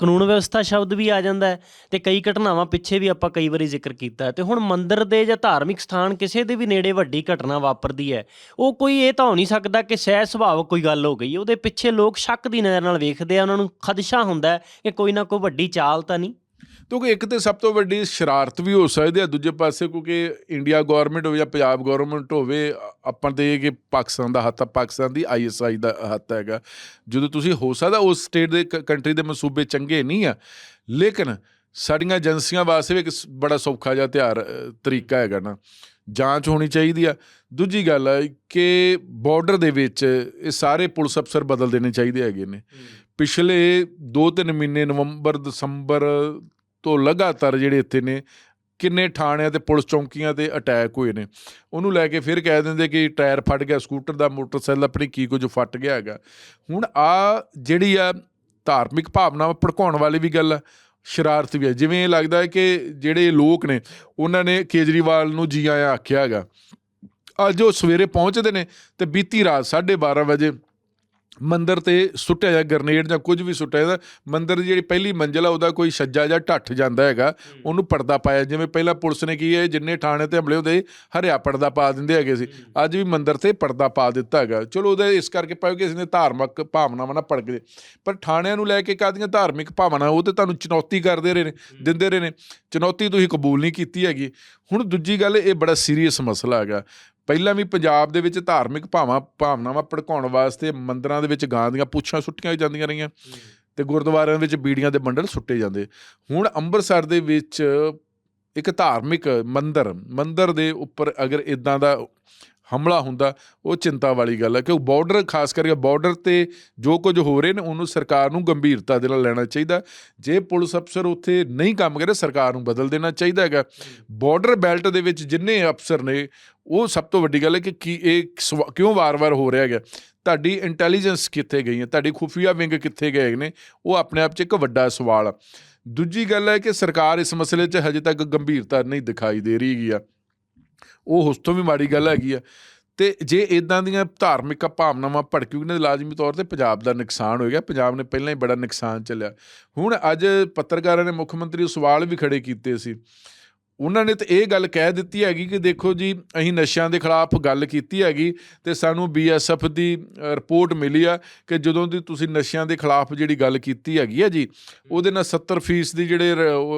ਕਾਨੂੰਨ ਵਿਵਸਥਾ ਸ਼ਬਦ ਵੀ ਆ ਜਾਂਦਾ ਹੈ ਤੇ ਕਈ ਘਟਨਾਵਾਂ ਪਿੱਛੇ ਵੀ ਆਪਾਂ ਕਈ ਵਾਰੀ ਜ਼ਿਕਰ ਕੀਤਾ ਹੈ। ਤੇ ਹੁਣ ਮੰਦਿਰ ਦੇ ਜਾਂ ਧਾਰਮਿਕ ਸਥਾਨ ਕਿਸੇ ਦੇ ਵੀ ਨੇੜੇ ਵੱਡੀ ਘਟਨਾ ਵਾਪਰਦੀ ਹੈ, ਉਹ ਕੋਈ ਇਹ ਤਾਂ ਹੋ ਨਹੀਂ ਸਕਦਾ ਕਿ ਸਹਿ ਸੁਭਾਵਕ ਕੋਈ ਗੱਲ ਹੋ ਗਈ, ਉਹਦੇ ਪਿੱਛੇ ਲੋਕ ਸ਼ੱਕ ਦੀ ਨਜ਼ਰ ਨਾਲ ਵੇਖਦੇ ਆ, ਉਹਨਾਂ ਨੂੰ ਖਦਸ਼ਾ ਹੁੰਦਾ ਕਿ ਕੋਈ ਨਾ ਕੋਈ ਵੱਡੀ ਚਾਲ ਤਾਂ ਨਹੀਂ। ਕਿਉਂਕਿ ਇੱਕ ਤੇ ਸਭ ਤੋਂ ਵੱਡੀ ਸ਼ਰਾਰਤ ਵੀ ਹੋ ਸਕਦੀ ਹੈ ਦੂਜੇ ਪਾਸੇ ਕਿਉਂਕਿ ਇੰਡੀਆ ਗਵਰਨਮੈਂਟ ਹੋਵੇ ਜਾਂ ਪੰਜਾਬ ਗਵਰਨਮੈਂਟ ਹੋਵੇ ਆਪਾਂ ਤੇ ਇਹ ਕਿ ਪਾਕਿਸਤਾਨ ਦਾ ਹੱਥ ਆ ਪਾਕਿਸਤਾਨ ਦੀ ਆਈਐਸਆਈ ਦਾ ਹੱਥ ਹੈਗਾ। ਜਦੋਂ ਤੁਸੀਂ ਹੋ ਸਕਦਾ ਉਸ ਸਟੇਟ ਦੇ ਕੰਟਰੀ ਦੇ ਮਸੂਬੇ ਚੰਗੇ ਨਹੀਂ ਆ ਲੇਕਿਨ ਸਾਡੀਆਂ ਏਜੰਸੀਆਂ ਵਾਸਤੇ ਵੀ ਇੱਕ ਬੜਾ ਸੌਖਾ ਜਿਹਾ ਤਿਆਰ ਤਰੀਕਾ ਹੈਗਾ ਨਾ। ਜਾਂਚ ਹੋਣੀ ਚਾਹੀਦੀ ਆ। ਦੂਜੀ ਗੱਲ ਹੈ ਕਿ ਬਾਰਡਰ ਦੇ ਵਿੱਚ ਇਹ ਸਾਰੇ ਪੁਲਿਸ ਅਫਸਰ ਬਦਲ ਦੇਣੇ ਚਾਹੀਦੇ ਹੈਗੇ ਨੇ। ਪਿਛਲੇ 2-3 ਮਹੀਨੇ ਨਵੰਬਰ ਦਸੰਬਰ ਤੋਂ ਲਗਾਤਾਰ ਜਿਹੜੇ ਇੱਥੇ ਨੇ, ਕਿੰਨੇ ਥਾਣਿਆਂ ਤੇ ਪੁਲਿਸ ਚੌਂਕੀਆਂ ਤੇ ਅਟੈਕ ਹੋਏ ਨੇ। ਉਹਨੂੰ ਲੈ ਕੇ ਫਿਰ ਕਹਿ ਦਿੰਦੇ ਕਿ ਟਾਇਰ ਫਟ ਗਿਆ, ਸਕੂਟਰ ਦਾ, ਮੋਟਰਸਾਈਕਲ ਆਪਣੀ ਕੀ ਕੁਝ ਫਟ ਗਿਆ ਹੈਗਾ। ਹੁਣ ਆ ਜਿਹੜੀ ਆ ਧਾਰਮਿਕ ਭਾਵਨਾਵਾਂ ਭੜਕਾਉਣ ਵਾਲੀ ਵੀ ਗੱਲ ਆ, ਸ਼ਰਾਰਤ ਵੀ ਹੈ ਜਿਵੇਂ ਇਹ ਲੱਗਦਾ ਹੈ ਕਿ ਜਿਹੜੇ ਲੋਕ ਨੇ, ਉਹਨਾਂ ਨੇ ਕੇਜਰੀਵਾਲ ਨੂੰ ਜੀ ਆਇਆਂ ਆਖਿਆ ਹੈਗਾ। ਅੱਜ ਉਹ ਸਵੇਰੇ ਪਹੁੰਚਦੇ ਨੇ ਤੇ ਬੀਤੀ ਰਾਤ 12:30 ਵਜੇ ਮੰਦਰ ਤੇ ਸੁੱਟਿਆ ਜਾਂ ਗ੍ਰਨੇਡ ਜਾਂ ਕੁਝ ਵੀ ਸੁੱਟਿਆ ਜਾਂਦਾ ਮੰਦਰ ਦੀ ਜਿਹੜੀ ਪਹਿਲੀ ਮੰਜ਼ਿਲ ਆ ਉਹਦਾ ਕੋਈ ਛੱਜਾ ਜਾਂ ਢੱਠ ਜਾਂਦਾ ਹੈਗਾ ਉਹਨੂੰ ਪਰਦਾ ਪਾਇਆ ਜਿਵੇਂ ਪਹਿਲਾਂ ਪੁਲਿਸ ਨੇ ਕੀ ਹੈ ਜਿੰਨੇ ਥਾਣੇ ਤੇ ਹਮਲੇ ਹੁੰਦੇ ਹਰਿਆ ਪਰਦਾ ਪਾ ਦਿੰਦੇ ਹੈਗੇ ਸੀ ਅੱਜ ਵੀ ਮੰਦਰ ਤੇ ਪਰਦਾ ਪਾ ਦਿੱਤਾ ਹੈਗਾ। ਚਲੋ ਉਹਦਾ ਇਸ ਕਰਕੇ ਪਾਇਓ ਕਿ ਇਸ ਨੇ ਧਾਰਮਿਕ ਭਾਵਨਾਵਾਂ ਨਾਲ ਭੜਕਦੇ ਪਰ ਥਾਣਿਆਂ ਨੂੰ ਲੈ ਕੇ ਕਾਦੀਆਂ ਧਾਰਮਿਕ ਭਾਵਨਾ ਉਹ ਤੇ ਤੁਹਾਨੂੰ ਚੁਣੌਤੀ ਕਰਦੇ ਰਹੇ ਨੇ ਦਿੰਦੇ ਰਹੇ ਨੇ। ਚੁਣੌਤੀ ਤੁਸੀਂ ਕਬੂਲ ਨਹੀਂ ਕੀਤੀ ਹੈਗੀ। ਹੁਣ ਦੂਜੀ ਗੱਲ ਇਹ ਬੜਾ ਸੀਰੀਅਸ ਮਸਲਾ ਹੈਗਾ। ਪਹਿਲਾਂ ਵੀ ਪੰਜਾਬ ਦੇ ਵਿੱਚ ਧਾਰਮਿਕ ਭਾਵਾਂ, ਭਾਵਨਾਵਾਂ ਭੜਕਾਉਣ ਵਾਸਤੇ ਮੰਦਰਾਂ ਦੇ ਵਿੱਚ ਗਾਂ ਦੀਆਂ ਪੁੱਛਾਂ ਸੁੱਟੀਆਂ ਜਾਂਦੀਆਂ ਰਹੀਆਂ ਤੇ ਗੁਰਦੁਆਰਿਆਂ ਵਿੱਚ ਬੀੜੀਆਂ ਦੇ ਬੰਡਲ ਸੁੱਟੇ ਜਾਂਦੇ। ਹੁਣ ਅੰਮ੍ਰਿਤਸਰ ਦੇ ਵਿੱਚ ਇੱਕ ਧਾਰਮਿਕ ਮੰਦਰ ਮੰਦਰ ਦੇ ਉੱਪਰ ਅਗਰ ਇਦਾਂ ਦਾ ਹਮਲਾ ਹੁੰਦਾ, ਉਹ ਚਿੰਤਾ ਵਾਲੀ ਗੱਲ ਹੈ ਕਿ ਬਾਰਡਰ ਖਾਸ ਕਰਕੇ ਬਾਰਡਰ ਤੇ ਜੋ ਕੁਝ ਹੋ ਰਹੇ ਨੇ, ਉਹਨੂੰ ਸਰਕਾਰ ਨੂੰ ਗੰਭੀਰਤਾ ਦੇ ਨਾਲ ਲੈਣਾ ਚਾਹੀਦਾ। ਜੇ ਪੁਲਿਸ ਅਫਸਰ ਉੱਥੇ ਨਹੀਂ ਕੰਮ ਕਰ ਕਰੇ ਸਰਕਾਰ ਨੂੰ ਬਦਲ ਦੇਣਾ ਚਾਹੀਦਾ ਹੈਗਾ। ਬਾਰਡਰ ਬੈਲਟ ਦੇ ਵਿੱਚ ਜਿੰਨੇ ਅਫਸਰ ਨੇ, ਉਹ ਸਭ ਤੋਂ ਵੱਡੀ ਗੱਲ ਹੈ ਕਿ ਕੀ ਇਹ ਸਵਾ- ਕਿਉਂ ਵਾਰ-ਵਾਰ ਹੋ ਰਿਹਾ ਹੈਗਾ? ਤੁਹਾਡੀ ਇੰਟੈਲੀਜੈਂਸ ਕਿੱਥੇ ਗਈ ਹੈ? ਤੁਹਾਡੀ ਖੁਫੀਆ ਵਿੰਗ ਕਿੱਥੇ ਗਏ ਨੇ? ਉਹ ਆਪਣੇ ਆਪ 'ਚ ਇੱਕ ਵੱਡਾ ਸਵਾਲ ਆ। ਦੂਜੀ ਗੱਲ ਹੈ ਕਿ ਸਰਕਾਰ ਇਸ ਮਸਲੇ 'ਚ ਹਜੇ ਤੱਕ ਗੰਭੀਰਤਾ ਨਹੀਂ ਦਿਖਾਈ ਦੇ ਰਹੀ ਹੈਗੀ ਆ। ਉਹ ਉਸ ਤੋਂ ਵੀ ਮਾੜੀ ਗੱਲ ਹੈਗੀ ਆ। ਤੇ ਜੇ ਇਦਾਂ ਦੀਆਂ ਧਾਰਮਿਕ ਭਾਵਨਾਵਾਂ ਭੜਕੂਗੀਆਂ ਤਾਂ ਲਾਜ਼ਮੀ ਤੌਰ ਤੇ ਪੰਜਾਬ ਦਾ ਨੁਕਸਾਨ ਹੋਏਗਾ ਪੰਜਾਬ ਨੇ ਪਹਿਲਾਂ ਹੀ ਬੜਾ ਨੁਕਸਾਨ ਚੱਲਿਆ। ਹੁਣ ਅੱਜ ਪੱਤਰਕਾਰਾਂ ਨੇ ਮੁੱਖ ਮੰਤਰੀ ਨੂੰ ਸਵਾਲ ਵੀ ਖੜੇ ਕੀਤੇ ਸੀ। ਉਹਨਾਂ ਨੇ ਤਾਂ ਇਹ ਗੱਲ ਕਹਿ ਦਿੱਤੀ ਹੈਗੀ ਕਿ ਦੇਖੋ ਜੀ, ਅਸੀਂ ਨਸ਼ਿਆਂ ਦੇ ਖਿਲਾਫ ਗੱਲ ਕੀਤੀ ਹੈਗੀ ਤੇ ਸਾਨੂੰ ਬੀਐਸਐਫ ਦੀ ਰਿਪੋਰਟ ਮਿਲੀ ਆ ਕਿ ਜਦੋਂ ਦੀ ਤੁਸੀਂ ਨਸ਼ਿਆਂ ਦੇ ਖਿਲਾਫ ਜਿਹੜੀ ਗੱਲ ਕੀਤੀ ਹੈਗੀ ਆ ਜੀ, ਉਹਦੇ ਨਾਲ 70% ਦੀ ਜਿਹੜੇ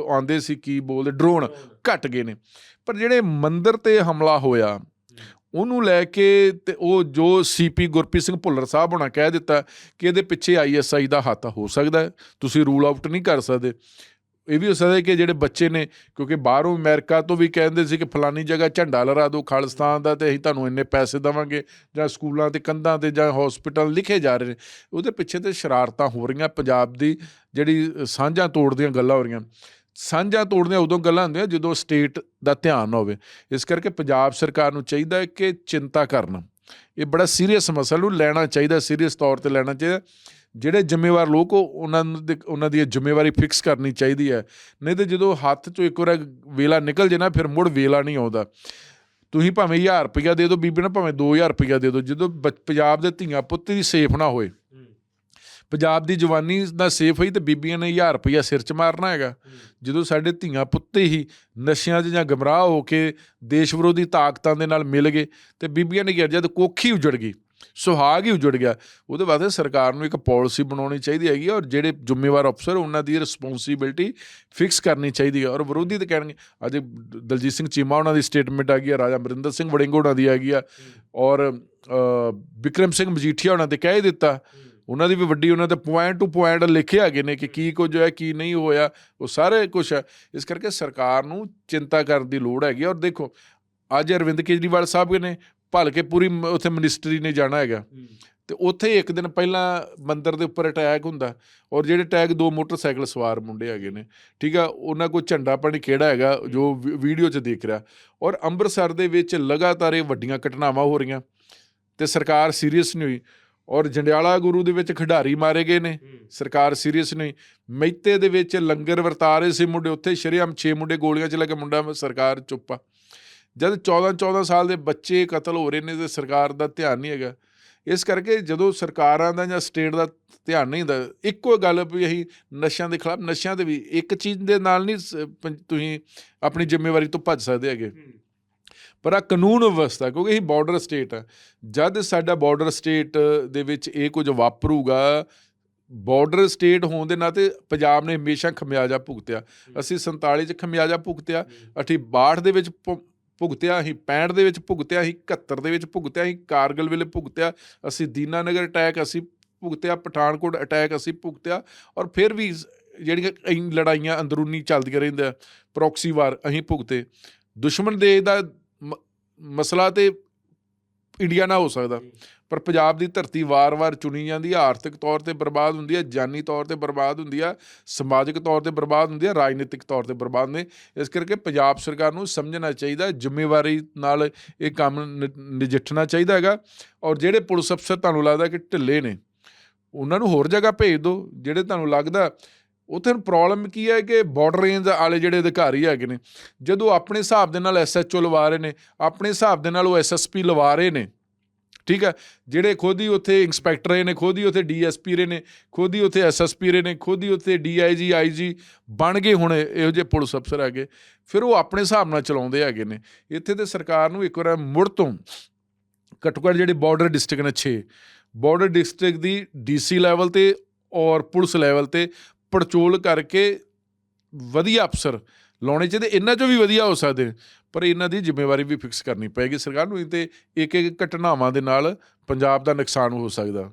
ਆਉਂਦੇ ਸੀ ਕੀ ਬੋਲਦੇ, ਡਰੋਨ ਘਟ ਗਏ ਨੇ। ਪਰ ਜਿਹੜੇ ਮੰਦਰ ਤੇ ਹਮਲਾ ਹੋਇਆ, ਉਹਨੂੰ ਲੈ ਕੇ ਤੇ ਉਹ ਜੋ ਸੀਪੀ ਗੁਰਪ੍ਰੀਤ ਸਿੰਘ ਭੁੱਲਰ ਸਾਹਿਬ ਹੋਣਾ ਕਹਿ ਦਿੱਤਾ ਕਿ ਇਹਦੇ ਪਿੱਛੇ ਆਈਐਸਆਈ ਦਾ ਹੱਥ ਹੋ ਸਕਦਾ ਹੈ, ਤੁਸੀਂ ਰੂਲ ਆਊਟ ਨਹੀਂ ਕਰ ਸਕਦੇ। ਇਹ ਵੀ ਹੋ ਸਕਦਾ ਕਿ ਜਿਹੜੇ ਬੱਚੇ ਨੇ, ਕਿਉਂਕਿ ਬਾਹਰੋਂ ਅਮਰੀਕਾ ਤੋਂ ਵੀ ਕਹਿੰਦੇ ਸੀ ਕਿ ਫਲਾਨੀ ਜਗ੍ਹਾ ਝੰਡਾ ਲਹਿਰਾ ਦਿਓ, ਖਾਲਿਸਤਾਨ ਦਾ ਤੇ ਅਸੀਂ ਤੁਹਾਨੂੰ ਇੰਨੇ ਪੈਸੇ ਦੇਵਾਂਗੇ, ਜਾਂ ਸਕੂਲਾਂ ਤੇ ਕੰਧਾਂ ਤੇ ਜਾਂ ਹਸਪੀਟਲ ਲਿਖੇ ਜਾ ਰਹੇ ਨੇ। ਉਹਦੇ ਪਿੱਛੇ ਤੇ ਸ਼ਰਾਰਤਾਂ ਹੋ ਰਹੀਆਂ, ਪੰਜਾਬ ਦੀ ਜਿਹੜੀ ਸਾਂਝਾਂ ਤੋੜਦੀਆਂ ਗੱਲਾਂ ਹੋ ਰਹੀਆਂ। ਸਾਂਝਾ ਤੋੜਦੀਆਂ ਉਦੋਂ ਗੱਲਾਂ ਹੁੰਦੀਆਂ ਜਦੋਂ ਸਟੇਟ ਦਾ ਧਿਆਨ ਹੋਵੇ। ਇਸ ਕਰਕੇ ਪੰਜਾਬ ਸਰਕਾਰ ਨੂੰ ਚਾਹੀਦਾ ਹੈ ਕਿ ਚਿੰਤਾ ਕਰਨਾ। ਇਹ ਬੜਾ ਸੀਰੀਅਸ ਮਸਲਾ ਨੂੰ ਲੈਣਾ ਚਾਹੀਦਾ ਸੀਰੀਅਸ ਤੌਰ ਤੇ ਲੈਣਾ ਚਾਹੀਦਾ ਜਿਹੜੇ ਜ਼ਿੰਮੇਵਾਰ ਲੋਕ ਉਹ, ਉਹਨਾਂ ਨੂੰ ਦੇ- ਉਹਨਾਂ ਦੀ ਜ਼ਿੰਮੇਵਾਰੀ ਫਿਕਸ ਕਰਨੀ ਚਾਹੀਦੀ ਹੈ। ਨਹੀਂ ਤੇ ਜਦੋਂ ਹੱਥ ਚੋਂ ਇੱਕ ਵਾਰ ਵੇਲਾ ਨਿਕਲ ਜੇ ਨਾ, ਫਿਰ ਮੁੜ ਵੇਲਾ ਨਹੀਂ ਆਉਂਦਾ। ਤੁਸੀਂ ਭਾਵੇਂ 1000 ਰੁਪਇਆ ਦੇ ਦਿਓ, ਬੀਬੀ ਨੂੰ ਭਾਵੇਂ 2000 ਰੁਪਇਆ ਦੇ ਦਿਓ। ਜਦੋਂ ਬੱਚ- ਪੰਜਾਬ ਦੇ ਧੀਆਂ ਪੁੱਤ ਦੀ ਸੇਫ ਨਾ ਹੋਏ ਪੰਜਾਬ ਦੀ ਜਵਾਨੀ ਦਾ ਸੇਫ ਹੋਈ ਤੇ ਬੀਬੀਆਂ ਨੇ 1000 ਰੁਪਇਆ ਸਿਰ 'ਚ ਮਾਰਨਾ ਹੈਗਾ। ਜਦੋਂ ਸਾਡੇ ਧੀਆਂ ਪੁੱਤੇ ਹੀ ਨਸ਼ਿਆਂ 'ਚ ਜਾਂ ਗਮਰਾਹ ਹੋ ਕੇ ਦੇਸ਼ ਵਿਰੋਧੀ ਤਾਕਤਾਂ ਦੇ ਨਾਲ ਮਿਲ ਗਏ ਤੇ ਬੀਬੀਆਂ ਨੇ ਕਿਹਾ ਜਦ ਕੋਖੀ ਉਜੜ ਗਈ ਸੁਹਾਗ ਹੀ ਉਜੜ ਗਿਆ ਉਹਦੇ ਵਾਸਤੇ ਸਰਕਾਰ ਨੂੰ ਇੱਕ ਪਾਲਿਸੀ ਬਣਾਉਣੀ ਚਾਹੀਦੀ ਹੈਗੀ ਹੈ ਔਰ ਜਿਹੜੇ ਜ਼ਿੰਮੇਵਾਰ ਅਫਸਰ ਉਹਨਾਂ ਦੀ ਰਿਸਪੌਂਸਿਬਿਲਟੀ ਫਿਕਸ ਕਰਨੀ ਚਾਹੀਦੀ ਹੈ ਔਰ ਵਿਰੋਧੀ ਤਾਂ ਕਹਿਣਗੇ ਅੱਜ ਦਲਜੀਤ ਸਿੰਘ ਚੀਮਾ ਉਹਨਾਂ ਦੀ ਸਟੇਟਮੈਂਟ ਆ ਗਈ ਹੈ ਰਾਜਾ ਅਮਰਿੰਦਰ ਸਿੰਘ ਵੜਿੰਗ ਉਹਨਾਂ ਦੀ ਆ ਗਈ ਆ ਔਰ ਅ, ਵਿਕਰਮ ਸਿੰਘ ਮਜੀਠੀਆ ਉਹਨਾਂ ਤੇ ਕਹਿ ਦਿੱਤਾ ਉਹਨਾਂ ਦੀ ਵੀ ਵੱਡੀ ਉਹਨਾਂ ਤੇ ਪੁਆਇੰਟ ਟੂ ਪੁਆਇੰਟ ਲਿਖੇ ਹੈਗੇ ਨੇ ਕਿ ਕੀ ਕੁਝ ਹੈ ਕੀ ਨਹੀਂ ਹੋਇਆ ਉਹ ਸਾਰੇ ਕੁਝ ਹੈ। ਇਸ ਕਰਕੇ ਸਰਕਾਰ ਨੂੰ ਚਿੰਤਾ ਕਰਨ ਦੀ ਲੋੜ ਹੈਗੀ ਔਰ ਦੇਖੋ ਅੱਜ ਅਰਵਿੰਦ ਕੇਜਰੀਵਾਲ ਸਾਹਿਬ ਨੇ ਭਲ ਕੇ ਪੂਰੀ ਉੱਥੇ ਮਿਨਿਸਟਰੀ ਨੇ ਜਾਣਾ ਹੈਗਾ। ਤੇ ਉੱਥੇ ਇੱਕ ਦਿਨ ਪਹਿਲਾਂ ਮੰਦਰ ਦੇ ਉੱਪਰ ਅਟੈਕ ਹੁੰਦਾ ਔਰ ਜਿਹੜੇ ਅਟੈਕ ਦੋ ਮੋਟਰਸਾਈਕਲ ਸਵਾਰ ਮੁੰਡੇ ਹੈਗੇ ਨੇ ਠੀਕ ਆ ਉਹਨਾਂ ਕੋਲ ਝੰਡਾ ਪਾਣੀ ਕਿਹੜਾ ਹੈਗਾ ਜੋ ਵੀਡੀਓ 'ਚ ਦੇਖ ਰਿਹਾ। ਔਰ ਅੰਮ੍ਰਿਤਸਰ ਦੇ ਵਿੱਚ ਲਗਾਤਾਰ ਇਹ ਵੱਡੀਆਂ ਘਟਨਾਵਾਂ ਹੋ ਰਹੀਆਂ। ਤੇ ਸਰਕਾਰ ਸੀਰੀਅਸ ਨਹੀਂ ਹੋਈ। ਔਰ ਜੰਡਿਆਲਾ ਗੁਰੂ ਦੇ ਵਿੱਚ ਖਿਡਾਰੀ ਮਾਰੇ ਗਏ ਨੇ। ਸਰਕਾਰ ਸੀਰੀਅਸ ਨਹੀਂ। ਮਹਿਤੇ ਦੇ ਵਿੱਚ ਲੰਗਰ ਵਰਤਾ ਰਹੇ ਸੀ ਮੁੰਡੇ। ਉੱਥੇ ਸ਼ਰੇਆਮ 6 ਮੁੰਡੇ ਗੋਲੀਆਂ ਚ ਲੱਗੇ ਮੁੰਡਾ ਸਰਕਾਰ ਚੁੱਪ ਜਦ 14 14 ਸਾਲ ਦੇ ਬੱਚੇ ਕਤਲ ਹੋ ਰਹੇ ਨੇ ਤੇ ਸਰਕਾਰ ਦਾ ਧਿਆਨ ਨਹੀਂ ਹੈਗਾ। ਇਸ ਕਰਕੇ ਜਦੋਂ ਸਰਕਾਰਾਂ ਦਾ ਜਾਂ ਸਟੇਟ ਦਾ ਧਿਆਨ ਨਹੀਂ ਹੁੰਦਾ ਇੱਕੋ ਗੱਲ ਵੀ ਅਸੀਂ ਨਸ਼ਿਆਂ ਦੇ ਖਿਲਾਫ ਨਸ਼ਿਆਂ ਦੇ ਵੀ ਇੱਕ ਚੀਜ਼ ਦੇ ਨਾਲ ਨਹੀਂ ਤੁਸੀਂ ਆਪਣੀ ਜ਼ਿੰਮੇਵਾਰੀ ਤੋਂ ਭੱਜ ਸਕਦੇ ਹੈਗੇ। ਪਰ ਆ ਕਾਨੂੰਨ ਵਿਵਸਥਾ ਕਿਉਂਕਿ ਇਹ ਬਾਰਡਰ ਸਟੇਟ ਹੈ। ਜਦ ਸਾਡਾ ਬਾਰਡਰ ਸਟੇਟ ਦੇ ਵਿੱਚ ਇਹ ਕੁਝ ਵਾਪਰੂਗਾ ਬਾਰਡਰ ਸਟੇਟ ਹੋਣ ਦੇ ਨਾਤੇ ਪੰਜਾਬ ਨੇ ਹਮੇਸ਼ਾ ਖਮਿਆਜਾ ਭੁਗਤਿਆ। ਅਸੀਂ 47 ਚ ਖਮਿਆਜਾ ਭੁਗਤਿਆ ਅਸੀਂ 62 ਦੇ ਵਿੱਚ ਭੁਗਤਿਆ ਅਸੀਂ 65 ਦੇ ਵਿੱਚ ਭੁਗਤਿਆ ਅਸੀਂ 71 ਦੇ ਵਿੱਚ ਭੁਗਤਿਆ ਅਸੀਂ ਕਾਰਗਲ ਵੇਲੇ ਭੁਗਤਿਆ ਅਸੀਂ ਦੀਨਾਨਗਰ ਅਟੈਕ ਅਸੀਂ ਭੁਗਤਿਆ ਪਠਾਨਕੋਟ ਅਟੈਕ ਅਸੀਂ ਭੁਗਤਿਆ ਔਰ ਫਿਰ ਵੀ ਜਿਹੜੀਆਂ ਲੜਾਈਆਂ ਅੰਦਰੂਨੀ ਚੱਲਦੀਆਂ ਰਹਿੰਦੀਆਂ ਪ੍ਰੋਕਸੀ ਵਾਰ ਅਸੀਂ ਭੁਗਤੇ। ਦੁਸ਼ਮਣ ਦੇਸ਼ ਦਾ ਮਸਲਾ ਤੇ ਇੰਡੀਆ ਨਾਲ ਹੋ ਸਕਦਾ। ਪਰ ਪੰਜਾਬ ਦੀ ਧਰਤੀ ਵਾਰ-ਵਾਰ ਚੁਣੀ ਜਾਂਦੀ ਹੈ ਆਰਥਿਕ ਤੌਰ ਤੇ ਬਰਬਾਦ ਹੁੰਦੀ ਹੈ ਜਾਨੀ ਤੌਰ ਤੇ ਬਰਬਾਦ ਹੁੰਦੀ ਹੈ ਸਮਾਜਿਕ ਤੌਰ ਤੇ ਬਰਬਾਦ ਹੁੰਦੀ ਹੈ ਰਾਜਨੀਤਿਕ ਤੌਰ ਤੇ ਬਰਬਾਦ ਨੇ। ਇਸ ਕਰਕੇ ਪੰਜਾਬ ਸਰਕਾਰ ਨੂੰ ਸਮਝਣਾ ਚਾਹੀਦਾ ਜ਼ਿੰਮੇਵਾਰੀ ਨਾਲ ਇਹ ਕੰਮ ਨਜਿੱਠਣਾ ਚਾਹੀਦਾ ਹੈਗਾ। ਔਰ ਜਿਹੜੇ ਪੁਲਿਸ ਅਫਸਰ ਤੁਹਾਨੂੰ ਲੱਗਦਾ ਕਿ ਢਿੱਲੇ ਨੇ ਉਹਨਾਂ ਨੂੰ ਹੋਰ ਜਗ੍ਹਾ ਭੇਜ ਦਿਓ ਜਿਹੜੇ ਤੁਹਾਨੂੰ ਲੱਗਦਾ ਉੱਥੇ ਪ੍ਰੋਬਲਮ ਕੀ ਹੈ ਕਿ ਬਾਰਡਰ ਰੇਂਜ ਵਾਲੇ ਜਿਹੜੇ ਅਧਿਕਾਰੀ ਹੈਗੇ ਨੇ, ਜਦੋਂ ਆਪਣੇ ਹਿਸਾਬ ਦੇ ਨਾਲ ਐਸਐਚਓ ਲਵਾ ਰਹੇ ਨੇ, ਆਪਣੇ ਹਿਸਾਬ ਦੇ ਨਾਲ ਉਹ ਐਸਐਸਪੀ ਲਵਾ ਰਹੇ ਨੇ, ਠੀਕ ਹੈ, ਜਿਹੜੇ ਖੁਦ ਹੀ ਉੱਥੇ ਇੰਸਪੈਕਟਰ ਰਹੇ ਨੇ, ਖੁਦ ਹੀ ਉੱਥੇ ਡੀਐਸਪੀ ਰਹੇ ਨੇ, ਖੁਦ ਹੀ ਉੱਥੇ ਐਸਐਸਪੀ ਰਹੇ ਨੇ, ਖੁਦ ਹੀ ਉੱਥੇ ਡੀਆਈਜੀ ਆਈਜੀ ਬਣ ਗਏ ਹੁਣ ਇਹੋ ਜਿਹੇ ਪੁਲਿਸ ਅਫਸਰ ਹੈਗੇ, ਫਿਰ ਉਹ ਆਪਣੇ ਹਿਸਾਬ ਨਾਲ ਚਲਾਉਂਦੇ ਹੈਗੇ ਨੇ, ਇੱਥੇ ਤੇ ਸਰਕਾਰ ਨੂੰ ਇੱਕ ਵਾਰ ਮੁੜ ਤੋਂ ਘੱਟੋ ਘੱਟ ਜਿਹੜੇ ਬਾਰਡਰ ਡਿਸਟ੍ਰਿਕਟ ਨੇ 6 ਬਾਰਡਰ ਡਿਸਟ੍ਰਿਕਟ ਦੀ ਡੀਸੀ ਲੈਵਲ ਤੇ ਔਰ ਪੁਲਿਸ ਲੈਵਲ ਤੇ ਪੜਚੋਲ ਕਰਕੇ ਵਧੀਆ ਅਫਸਰ ਲਾਉਣੇ ਚਾਹੀਦੇ। ਇਹਨਾਂ ਚੋਂ ਵੀ ਵਧੀਆ ਹੋ ਸਕਦੇ ਨੇ, ਪਰ ਇਹਨਾਂ ਦੀ ਜ਼ਿੰਮੇਵਾਰੀ ਵੀ ਫਿਕਸ ਕਰਨੀ ਪਏਗੀ। ਸਰਕਾਰ ਨੂੰ ਨਹੀਂ ਤੇ ਇੱਕ ਇੱਕ ਘਟਨਾਵਾਂ ਦੇ ਨਾਲ ਪੰਜਾਬ ਦਾ ਨੁਕਸਾਨ ਹੋ ਸਕਦਾ।